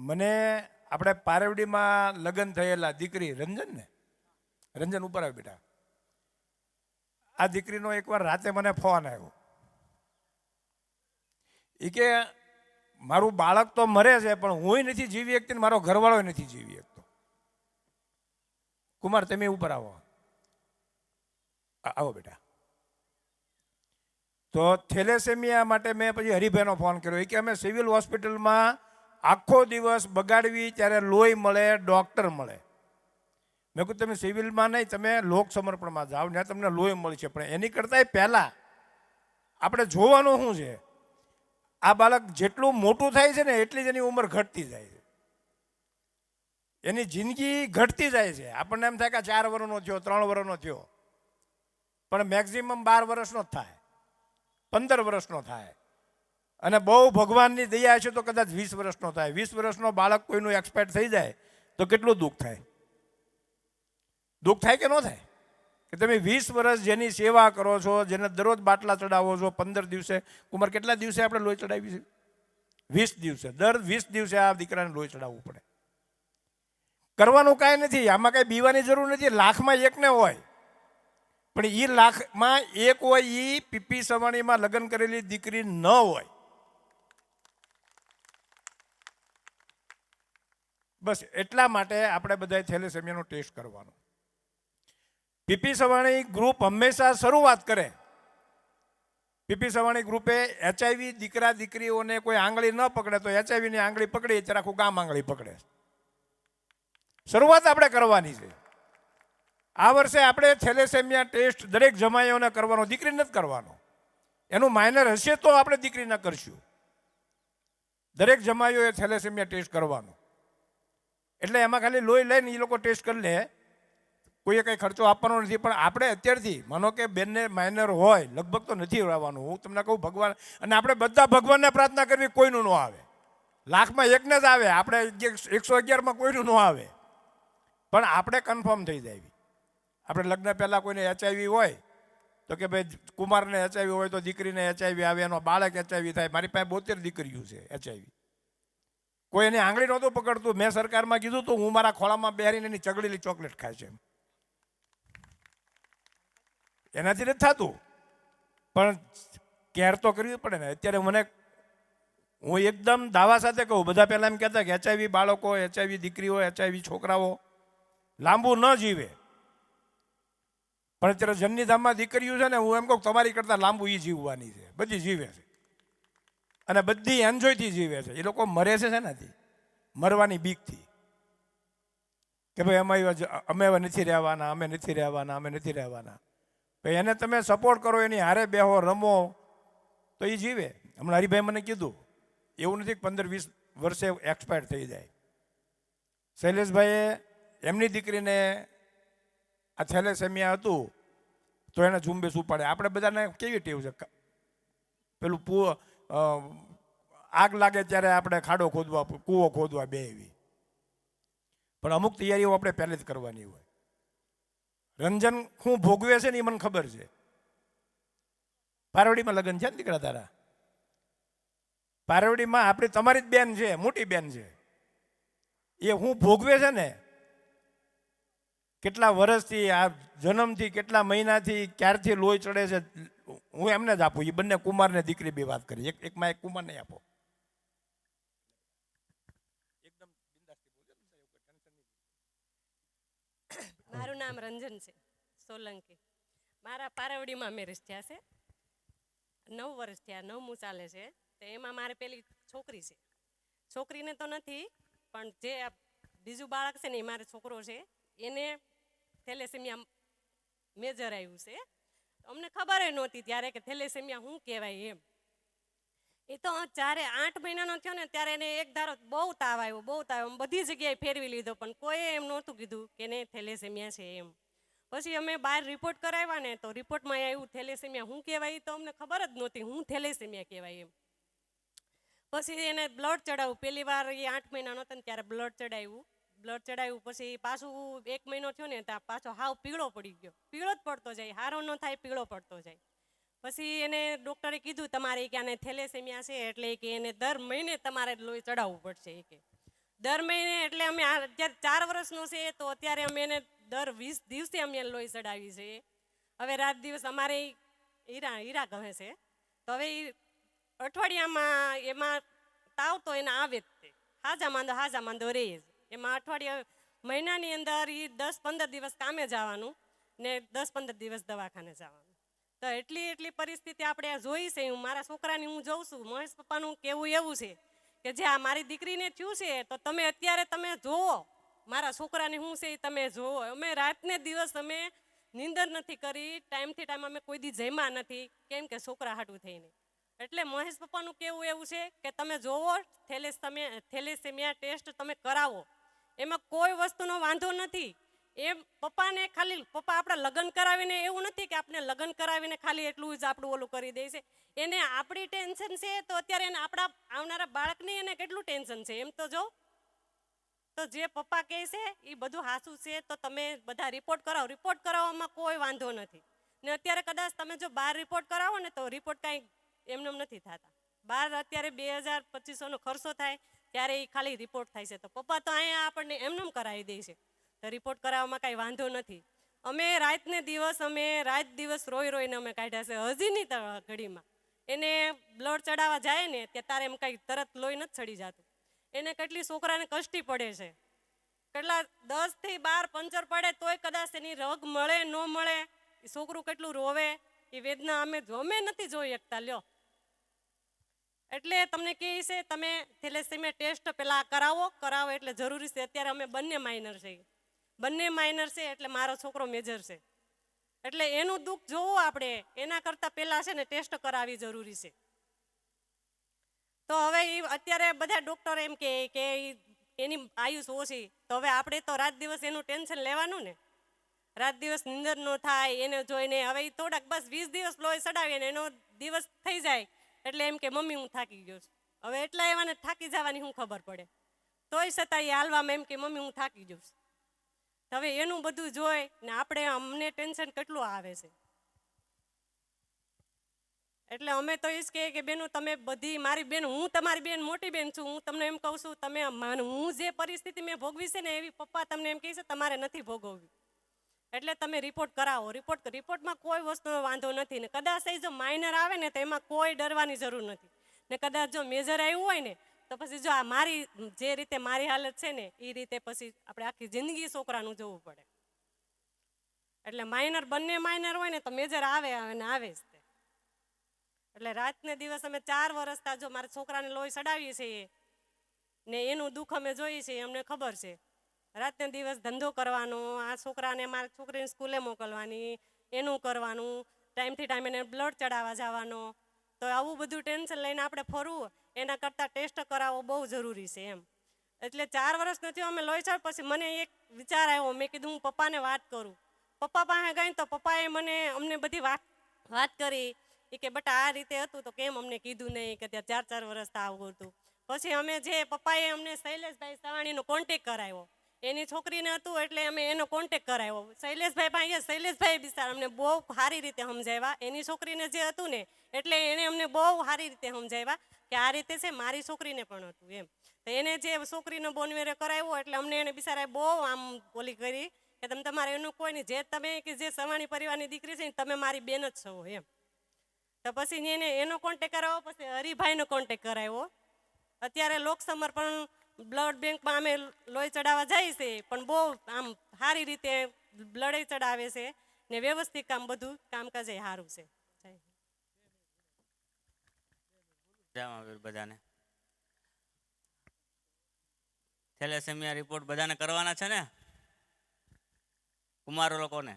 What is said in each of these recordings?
મને આપણે પારેવડીમાં લગ્ન થયેલા દીકરી રંજન ને, રંજન ઉપર આવે બેટા. આ દીકરીનો એકવાર રાતે મને ફોન આવ્યો. એ કે, મારું બાળક તો મરે છે, પણ હુંય નથી જીવી શકતી ને મારો ઘરવાળો નથી જીવી શકતો. કુમાર, તમે ઉપર આવો. આવો બેટા. તો થેલેસેમિયા માટે મેં પછી હરિભાઈનો ફોન કર્યો. એ કે, અમે સિવિલ હોસ્પિટલમાં આખો દિવસ બગાડવી, ત્યારે લોહી મળે ડૉક્ટર મળે. મેં કહ્યું તમે સિવિલમાં નહીં, તમે લોક સમર્પણમાં જાઓ, ત્યાં તમને લોહી મળશે. પણ એની કરતાંય પહેલાં આપણે જોવાનું શું છે? આ બાળક જેટલું મોટું થાય છે ને, એટલી જ એની ઉંમર ઘટતી જાય છે. એની જિંદગી ઘટતી જાય છે. આપણને એમ થાય કે ચાર વર્ષનો થયો, ત્રણ વર્ષનો થયો. પણ મેક્ઝિમમ બાર વર્ષનો જ થાય. પંદર વર્ષનો થાય. અને બહુ ભગવાનની દયા છે તો કદાચ વીસ વર્ષનો થાય. વીસ વર્ષનો બાળક કોઈનું એક્સપાયર થઈ જાય તો કેટલું દુઃખ થાય? દુઃખ થાય કે ન થાય? કે તમે વીસ વર્ષ જેની સેવા કરો છો, જેને દરરોજ બાટલા ચડાવો છો, પંદર દિવસે, કુમાર, કેટલા દિવસે આપણે લોહી ચડાવી છે? વીસ દિવસે. દર વીસ દિવસે આ દીકરાને લોહી ચડાવવું પડે. કરવાનું કાંઈ નથી. આમાં કાંઈ બીવાની જરૂર નથી. લાખમાં એકને હોય. પણ એ લાખમાં એક હોય એ પીપી સવાણીમાં લગ્ન કરેલી દીકરી ન હોય. બસ એટલા માટે આપણે બધાએ થેલેસેમિયાનો ટેસ્ટ કરવાનો. પીપી સવાણી ગ્રુપ હંમેશા શરૂઆત કરે. પીપી સવાણી ગ્રુપે એચઆઈવી દીકરા દીકરીઓને કોઈ આંગળી ન પકડે તો એચઆઈવીની આંગળી પકડી ત્યારે આખું ગામ આંગળી પકડે. શરૂઆત આપણે કરવાની છે. આ વર્ષે આપણે થેલેસેમિયા ટેસ્ટ દરેક જમાઈઓને કરવાનો દીકરી જ કરવાનો. એનું માઇનર હશે તો આપણે દીકરીને કરશું. દરેક જમાઈઓએ થેલેસેમિયા ટેસ્ટ કરવાનો. એટલે એમાં ખાલી લોહી લઈને એ લોકો ટેસ્ટ કરી લે. કોઈએ કંઈ ખર્ચો આપવાનો નથી, પણ આપણે અત્યારથી, માનો કે બેનને માઇનર હોય, લગભગ તો નથી રહેવાનું. હું તમને કહું, ભગવાન, અને આપણે બધા ભગવાનને પ્રાર્થના કરવી કોઈનું ન આવે. લાખમાં એકને જ આવે, આપણે એકસો અગિયારમાં કોઈનું ન આવે. પણ આપણે કન્ફર્મ થઈ જાય. આપણે લગ્ન પહેલાં કોઈને એચઆઈવી હોય, તો કે ભાઈ કુમારને એચઆઈવી હોય, તો દીકરીને એચઆઈવી આવે, એનો બાળક એચઆઈવી થાય. મારી પાસે બોતેર દીકરીઓ છે એચઆઈવી. કોઈ એની આંગળી નહોતું પકડતું. મેં સરકારમાં કીધું તો, હું મારા ખોળામાં બેહરીને એની ચગડેલી ચોકલેટ ખાય છે એનાથી નથી થતું. પણ કેર તો કરવી પડે ને. અત્યારે મને, હું એકદમ દાવા સાથે કહું. બધા પહેલાં એમ કહેતા કે એચઆઈવી બાળકો, એચઆઈવી દીકરીઓ, એચઆઈવી છોકરાઓ લાંબુ ન જીવે. પણ અત્યારે જન્નીધામમાં દીકરીઓ છે ને, હું એમ કહું તમારી કરતાં લાંબુ એ જીવવાની છે. બધી જીવે છે. અને બધી એન્જોયથી જીવે છે. એ લોકો મરે છે શેનાથી? મરવાની બીકથી. કે ભાઈ અમે અમે હવે નથી રહેવાના, અમે નથી રહેવાના, અમે નથી રહેવાના. ભાઈ એને તમે સપોર્ટ કરો, એની હારે બેહો, રમો, તો એ જીવે. હમણાં હરિભાઈ મને કીધું, એવું નથી કે પંદર, વીસ વર્ષે એક્સપાયર થઈ જાય. શૈલેષભાઈએ એમની દીકરીને આ થેલેસેમિયા હતું, તો એને ઝુંબેશ ઉપાડે. આપણે બધાને કેવી ટેવ છે? પેલું આગ લાગે ત્યારે આપણે ખાડો ખોદવા, કૂવો ખોદવા બે એવી પણ અમુક તૈયારીઓ આપણે પહેલે જ કરવાની હોય. રંજન શું ભોગવે છે ને એ મને ખબર છે. પારવડીમાં લગ્ન છે ને દીકરા તારા? પારવડીમાં આપણી, તમારી જ બેન છે, મોટી બેન છે. એ હું ભોગવે છે ને કેટલા વર્ષથી આ જન્મથી કેટલા મહિનાથી ક્યારથી લોહી ચડે છે હું એમને જ આપું. એ બંને કુમારને દીકરી બે વાત કરી. એક એકમાં એક કુમારને આપો. મારું નામ રંજન છે સોલંકી. મારા પારવડીમાં મેરેજ થયા છે. નવ વર્ષ થયા નવમું ચાલે છે. તો એમાં મારે પેલી છોકરી છે. છોકરીને તો નથી પણ જે બીજું બાળક છે ને એ મારો છોકરો છે. એને થેલેસેમિયા મેજર આવ્યું છે. અમને ખબર નહોતી ત્યારે કે થેલેસેમિયા શું કહેવાય એમ. એ તો જ્યારે આઠ મહિનાનો થયો ને ત્યારે એને એક ધારો બહુ તાવ આવ્યો, બહુ તાવ આવ્યો. બધી જગ્યાએ ફેરવી લીધો, પણ કોઈએ એમ નહોતું કીધું કે ને થેલેસેમિયા છે એમ. પછી અમે બહાર રિપોર્ટ કરાવ્યા ને તો રિપોર્ટમાં આવ્યું, થેલેસેમિયા શું કહેવાય? તો અમને ખબર જ નહોતી, હું થેલેસેમિયા કહેવાય એમ. પછી એને બ્લડ ચડાવ્યું. પહેલી વાર એ આઠ મહિનાનો હતો ને ત્યારે બ્લડ ચડાવ્યું. બ્લડ ચડાવ્યું પછી પાછું એક મહિનો થયો ને, ત્યાં પાછો હાવ પીળો પડી ગયો. પીળો જ પડતો જાય, હારો ન થાય, પીળો પડતો જાય. પછી એને ડૉક્ટરે કીધું, તમારે કે આને થેલેસેમિયા છે, એટલે કે એને દર મહિને તમારે લોહી ચડાવવું પડશે. એ કે, દર મહિને, એટલે અમે અત્યારે ચાર વર્ષનો છે, તો અત્યારે અમે એને દર વીસ દિવસે અમે લોહી ચડાવી છે. હવે રાત દિવસ અમારે હીરા હીરા કહે છે. તો હવે અઠવાડિયામાં એમાં તાવ તો એને આવે જ તે. હાજા માંદો હાજા માંદો રહે જ. એમાં અઠવાડિયા મહિનાની અંદર એ દસ પંદર દિવસ કામે જવાનું ને દસ પંદર દિવસ દવાખાને જવાનું. તો એટલી એટલી પરિસ્થિતિ આપણે જોઈ છે, હું મારા છોકરાની હું જોઉં છું, મહેશ પપ્પાનું કેવું એવું છે કે જે આ મારી દીકરીને થયું છે, તો તમે અત્યારે તમે જુઓ, મારા છોકરાને શું છે એ તમે જુઓ. અમે રાતને દિવસ અમે નિંદર નથી કરી, ટાઈમથી ટાઈમ અમે કોઈ દી જમ્યા નથી, કેમ કે છોકરા હાટું થઈને. એટલે મહેશ પપ્પાનું કેવું એવું છે કે તમે જોવો થેલેસેમિયા ટેસ્ટ તમે કરાવો. એમાં કોઈ વસ્તુનો વાંધો નથી. એ પપ્પાને ખાલી, પપ્પા આપણા લગ્ન કરાવીને એવું નથી કે આપણે લગ્ન કરાવીને ખાલી એટલું જ આપણું ઓલું કરી દે છે. એને આપણી ટેન્શન છે તો અત્યારે એને આપણા આવનારા બાળકની એને કેટલું ટેન્શન છે? એમ તો જો. તો જે પપ્પા કહે છે એ બધું હાસું છે, તો તમે બધા રિપોર્ટ કરાવો. રિપોર્ટ કરાવવામાં કોઈ વાંધો નથી. ને અત્યારે કદાચ તમે જો બહાર રિપોર્ટ કરાવો ને તો રિપોર્ટ કાંઈ એમનેમ નથી થતા. બાર અત્યારે બે હજાર પચીસોનો ખર્ચો થાય ત્યારે એ ખાલી રિપોર્ટ થાય છે. તો પપ્પા તો અહીંયા આપણને એમનેમ કરાવી દે છે. તો રિપોર્ટ કરાવવામાં કાંઈ વાંધો નથી. અમે રાતને દિવસ, અમે રાત દિવસ રોઈ રોઈને અમે કાઢ્યા છે હજીની ઘડીમાં. એને બ્લડ ચડાવવા જાય ને ત્યાં તારે એમ કાંઈ તરત લોહી નથી ચડી જતું. એને કેટલી છોકરાને કષ્ટી પડે છે. કેટલા દસથી બાર પંચર પડે તોય કદાચ એની રગ મળે, ન મળે છોકરું કેટલું રોવે, એ વેદના અમે અમે નથી જોઈ શકતા. લ્યો એટલે તમને કહે છે, તમે થેલેસેમિયા ટેસ્ટ પહેલાં કરાવો. કરાવો એટલે જરૂરી છે, અત્યારે અમે બંને માઇનર છીએ બંને માઇનર છે એટલે મારો છોકરો મેજર છે. એટલે એનું દુઃખ જોવું આપણે. એના કરતાં પહેલાં છે ને ટેસ્ટ કરાવી જરૂરી છે. તો હવે એ અત્યારે બધા ડૉક્ટર એમ કહે કે એની આયુષ ઓછી. તો હવે આપણે તો રાત દિવસ એનું ટેન્શન લેવાનું ને. રાત દિવસ નિંદર ન થાય, એને જોઈને હવે થોડાક બસ વીસ દિવસ લોહી ચડાવીએ ને એનો દિવસ થઈ જાય. એટલે એમ કે, મમ્મી, હું થાકી ગયો છું. હવે એટલા એવાને થાકી જવાની શું ખબર પડે? તોય છતાં એ હાલવામાં એમ કે, મમ્મી, હું થાકી ગયો છું. હવે એનું બધું જોઈ ને આપણે અમને ટેન્શન કેટલું આવે છે? એટલે અમે તો એ જ કહીએ કે, બેનો, તમે બધી મારી બેન, હું તમારી બેન, મોટી બેન છું. હું તમને એમ કહું છું, તમે હું જે પરિસ્થિતિ મેં ભોગવી છે ને, એવી પપ્પા તમને એમ કહે છે, તમારે નથી ભોગવવી. એટલે તમે રિપોર્ટ કરાવો. રિપોર્ટ રિપોર્ટમાં કોઈ વસ્તુનો વાંધો નથી ને કદાચ એ જો માઇનર આવે ને તો એમાં કોઈ ડરવાની જરૂર નથી. ને કદાચ જો મેજર આવ્યું હોય ને તો પછી જો આ મારી જે રીતે મારી હાલત છે ને એ રીતે પછી આપણે આખી જિંદગી છોકરાનું જોવું પડે. એટલે માઇનર બંને માઇનર હોય ને તો મેજર આવે અને આવે જ તે. એટલે રાતને દિવસ અમે ચાર વર્ષતા જો મારા છોકરાને લોહી ચડાવીએ છીએ ને એનું દુઃખ અમે જોઈએ છીએ, અમને ખબર છે. રાતને દિવસ ધંધો કરવાનો, આ છોકરાને મારા છોકરીને સ્કૂલે મોકલવાની, એનું કરવાનું, ટાઈમથી ટાઈમ એને બ્લડ ચડાવવા જવાનો. તો આવું બધું ટેન્શન લઈને આપણે ફરવું, એના કરતાં ટેસ્ટ કરાવવો બહુ જરૂરી છે એમ. એટલે ચાર વર્ષ નથી અમે લોહી ચડ પછી મને એક વિચાર આવ્યો, મેં કીધું હું પપ્પાને વાત કરું. પપ્પા પાસે ગઈ તો પપ્પાએ મને અમને બધી વાત વાત કરી. એ કે, બટા, આ રીતે હતું તો કેમ અમને કીધું નહીં કે ત્યાં ચાર ચાર વર્ષ આવું હતું? પછી અમે જે પપ્પાએ અમને શૈલેષભાઈ સવાણીનો કોન્ટેક કરાવ્યો. એની છોકરીને હતું એટલે અમે એનો કોન્ટેક કરાવ્યો શૈલેષભાઈ પાસે શૈલેષભાઈ બિચાર અમને બહુ સારી રીતે સમજાવ્યા. એની છોકરીને જે હતું ને, એટલે એણે અમને બહુ સારી રીતે સમજાવ્યા કે આ રીતે છે, મારી છોકરીને પણ હતું એમ. તો એને જે છોકરીનો બોનવેરે કરાવ્યો એટલે અમને એને બિચારાએ બહુ આમ બોલી કરી કે તમે તમારે એનું કોઈ નહીં, જે તમે કે જે સવાણી પરિવારની દીકરી છે ને, તમે મારી બેન જ છો એમ. તો પછી એને એનો કોન્ટેક કરાવ્યો, પછી હરિભાઈનો કોન્ટેક કરાવ્યો. અત્યારે લોક સમર્પણ બ્લડ બેંકમાં અમે લોહી ચડાવવા જાય છે, પણ બહુ આમ સારી રીતે બ્લડ ચડાવે છે ને વ્યવસ્થિત કામ બધું કામકાજ એ સારું છે. બધાને. થેલેસેમિયા રિપોર્ટ બધાને કરવાના છે ને? કુમારો લોકોને.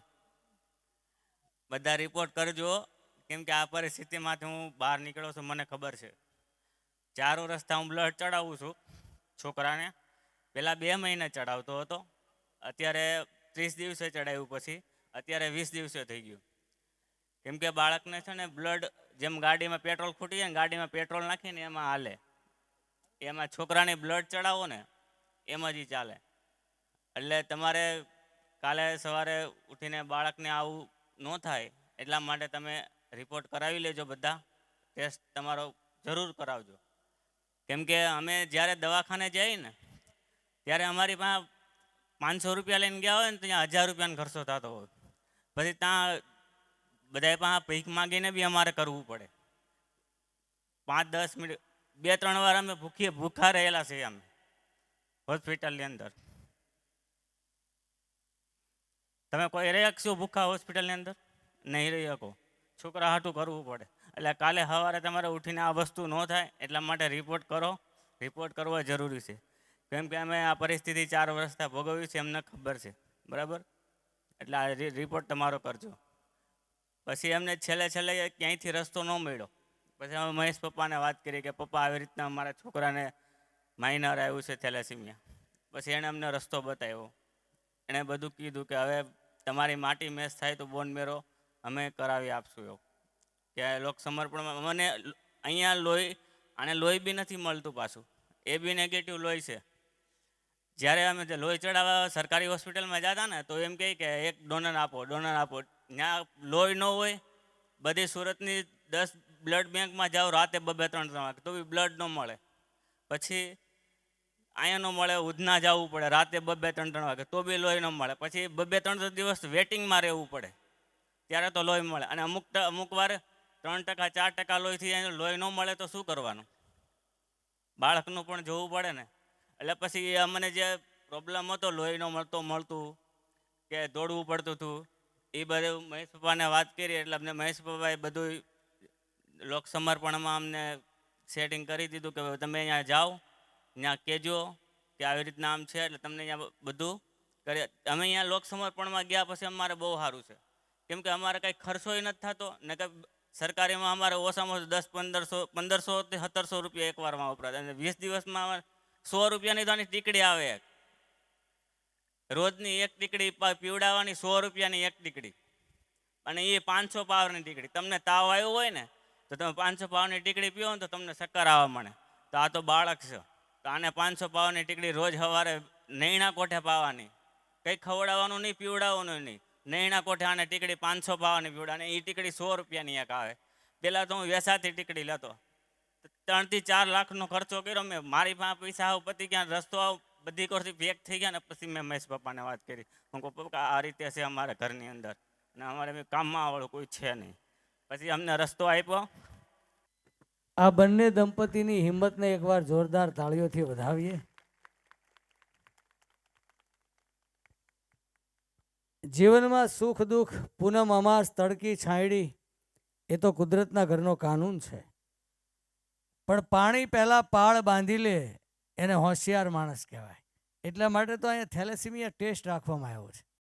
બધા રિપોર્ટ કરજો, કેમ કે આ પરિસ્થિતિમાંથી હું બહાર નીકળ્યો છું, મને ખબર છે. ચારો રસ્તા હું બ્લડ ચડાવું છું. છોકરાને પહેલાં બે મહિને ચડાવતો હતો. અત્યારે ત્રીસ દિવસે ચડાવ્યું પછી અત્યારે વીસ દિવસે થઈ ગયું. કેમ કે બાળકને છે ને બ્લડ જેમ ગાડીમાં પેટ્રોલ ખૂટી જાય ને ગાડીમાં પેટ્રોલ નાખીને એમાં હાલે. એમાં છોકરાને બ્લડ ચડાવો ને એમ જ ચાલે. એટલે તમારે કાલે સવારે ઉઠીને બાળકને આવું ન થાય એટલા માટે તમે રિપોર્ટ કરાવી લેજો બધા. ટેસ્ટ તમારો જરૂર કરાવજો. કેમ કે અમે જ્યારે દવાખાને જઈએ ને ત્યારે અમારી પાસે પાંચસો રૂપિયા લઈને ગયા હોય ને ત્યાં હજાર રૂપિયાનો ખર્ચો થતો હોય. પછી ત્યાં બધાય પાસે ભીખ માગીને બી અમારે કરવું પડે. પાંચ, દસ મિનિટ, બે, ત્રણ વાર અમે ભૂખીએ ભૂખા રહેલા છીએ અમે હોસ્પિટલની અંદર. તમે કોઈ રહી શકશો ભૂખા હોસ્પિટલની અંદર? નહીં રહી શકો. છોકરા હાટું કરવું પડે. એટલે કાલે સવારે તમારે ઉઠીને આ વસ્તુ ન થાય એટલા માટે રિપોર્ટ કરો. રિપોર્ટ કરવો જરૂરી છે. કેમ કે અમે આ પરિસ્થિતિ ચાર વર્ષથી ભોગવ્યું છે, એમને ખબર છે. બરાબર? એટલે આ રિપોર્ટ તમારો કરજો. પછી એમને છેલ્લે છેલ્લે ક્યાંયથી રસ્તો ન મળ્યો. પછી અમે મહેશ પપ્પાને વાત કરી કે, પપ્પા, આવી રીતના અમારા છોકરાને માઇનર આવ્યું છે થેલેસીમિયા. પછી એણે અમને રસ્તો બતાવ્યો. એણે બધું કીધું કે, હવે તમારી માટી મેચ થાય તો બોન મેરો અમે કરાવી આપશું એવું. કે લોક સમર્પણમાં મને અહીંયા લોહી અને લોહી બી નથી મળતું પાછું. એ બી નેગેટિવ લોહી છે. જ્યારે અમે જે લોહી ચડાવવા સરકારી હોસ્પિટલમાં જતા ને, તો એમ કહે કે એક ડોનર આપો ડોનર આપો. ત્યાં લોહી ન હોય, બધી સુરતની દસ બ્લડ બેંકમાં જાઓ, રાતે બબે ત્રણ ત્રણ વાગે, તો બી બ્લડ ન મળે. પછી અહીંયા ન મળે, ઉધના જવું પડે, રાતે બબે ત્રણ ત્રણ વાગે, તો બી લોહી ન મળે. પછી બબે ત્રણ ત્રણ દિવસ વેટિંગમાં રહેવું પડે. ત્યારે તો લોહી મળે. અને અમુક અમુક વાર ત્રણ ટકા, ચાર ટકા લોહીથી એને લોહી ન મળે તો શું કરવાનું? બાળકનું પણ જોવું પડે ને. એટલે પછી અમને જે પ્રોબ્લેમ હતો લોહીનો મળતો મળતું, કે દોડવું પડતું હતું, એ બધું મહેશ પપ્પાને વાત કરી, એટલે અમને મહેશ પપ્પાએ બધું લોક સમર્પણમાં અમને સેટિંગ કરી દીધું કે તમે અહીંયા જાઓ, ત્યાં કહેજો કે આવી રીતના આમ છે, એટલે તમને અહીંયા બધું કરી અમે અહીંયા લોક સમર્પણમાં ગયા પછી અમારે બહુ સારું છે. કેમ કે અમારે કંઈ ખર્ચોય નથી થતો ને કંઈ સરકારીમાં અમારે ઓછામાં ઓછું દસ, પંદરસો પંદરસો થી સત્તરસો રૂપિયા એકવારમાં વપરાતા અને વીસ દિવસમાં અમારે સો રૂપિયાની તો ટીકડી આવે એક. રોજની એક ટીકડી પીવડાવવાની સો રૂપિયાની એક ટીકડી. અને એ પાંચસો પાવરની ટીકડી. તમને તાવ આવ્યો હોય ને, તો તમે પાંચસો પાવરની ટીકડી પીવો ને તો તમને ચક્કર આવવા મળે. તો આ તો બાળક છે. તો આને પાંચસો પાવરની ટીકડી રોજ સવારે નૈણા કોઠે પાવાની. કંઈ ખવડાવવાનું નહીં, પીવડાવવાનું નહીં. નૈણા કોઠે આને ટીકડી પાંચસો પાવાની અને એ ટીકડી સો રૂપિયાની એક આવે. પહેલાં તો હું વેસાથી ટીકડી લેતો. ત્રણથી ચાર લાખનો ખર્ચો કર્યો, મેં મારી પાસે પૈસા આવ પતી ગયા, રસ્તો આવ બધી કોરથી પેક થઈ ગયા ને પછી મેં મહેશ પપ્પાને વાત કરી. હું કહું, પપ્પા, આ રીતે છે અમારા ઘરની અંદર. અને અમારે કામમાં આવડું કોઈ છે નહીં. પછી અમને રસ્તો આપ્યો. આ બંને દંપતીની હિંમતને એકવાર જોરદાર તાળીઓથી વધાવીએ. જીવનમાં સુખ દુઃખ પૂનમ અમાસ તડકી છાંયડી, એ તો કુદરતના ઘરનો કાનૂન છે. પણ પાણી પહેલાં પાળ બાંધી લે, એને હોશિયાર માણસ કહેવાય. એટલા માટે તો અહીંયા થેલેસીમિયા ટેસ્ટ રાખવામાં આવ્યો છે.